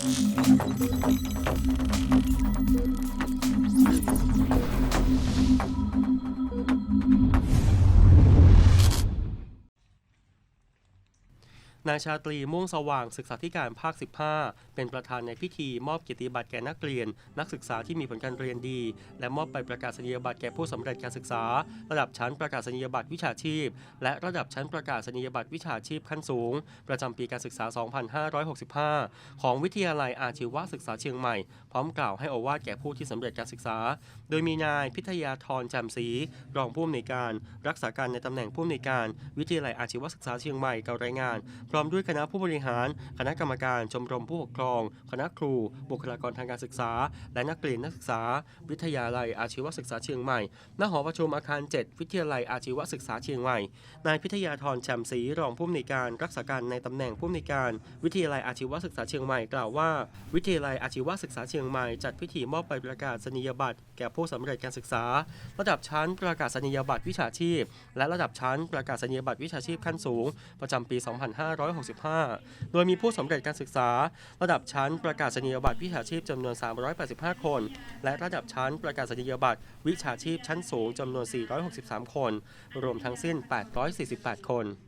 Thank you. นายชาตรีม่วงสว่างศึกษาธิการภาค 15 เป็นประธานในพิธีมอบเกียรติบัตรแก่นักเรียน นักศึกษาที่มีผลการเรียนดี และมอบใบประกาศนียบัตรแก่ผู้สำเร็จการศึกษา ระดับชั้นประกาศนียบัตรวิชาชีพ และระดับชั้นประกาศนียบัตรวิชาชีพขั้นสูง ประจำปีการศึกษา 2565 ของวิทยาลัยอาชีวศึกษาเชียงใหม่ พร้อมกล่าวให้โอวาทแก่ผู้ที่สำเร็จการศึกษา โดยมีนายพิทยาธรแจ่มศรีรองผู้อำนวยการ รักษาการในตำแหน่งผู้อำนวยการ วิทยาลัยอาชีวศึกษาเชียงใหม่กล่าวรายงานพร้อมด้วยคณะผู้บริหาร คณะกรรมการชมรมผู้ปกครอง คณะครู บุคลากรทางการศึกษา และนักเรียนนักศึกษา วิทยาลัยอาชีวศึกษาเชียงใหม่ณหอประชุมอาคาร 7 วิทยาลัยอาชีวศึกษาเชียงใหม่ นายพิทยาธรแจ่มศรีรองผู้อำนวยการรักษาการในตำแหน่งผู้อำนวยการ วิทยาลัยอาชีวศึกษาเชียงใหม่กล่าวว่า วิทยาลัยอาชีวศึกษาเชียงใหม่จัดพิธีมอบใบประกาศนียบัตรแก่ผู้สำเร็จการศึกษา ระดับชั้นประกาศนียบัตรวิชาชีพ และระดับชั้นประกาศนียบัตรวิชาชีพขั้นสูง ประจำปี2005 2565 โดยมีผู้สำเร็จการศึกษา ระดับชั้นประกาศนียบัตรวิชาชีพจำนวน 385 คน และระดับชั้นประกาศนียบัตรวิชาชีพชั้นสูงจำนวน 463 คน รวมทั้งสิ้น 848 คนมีผู้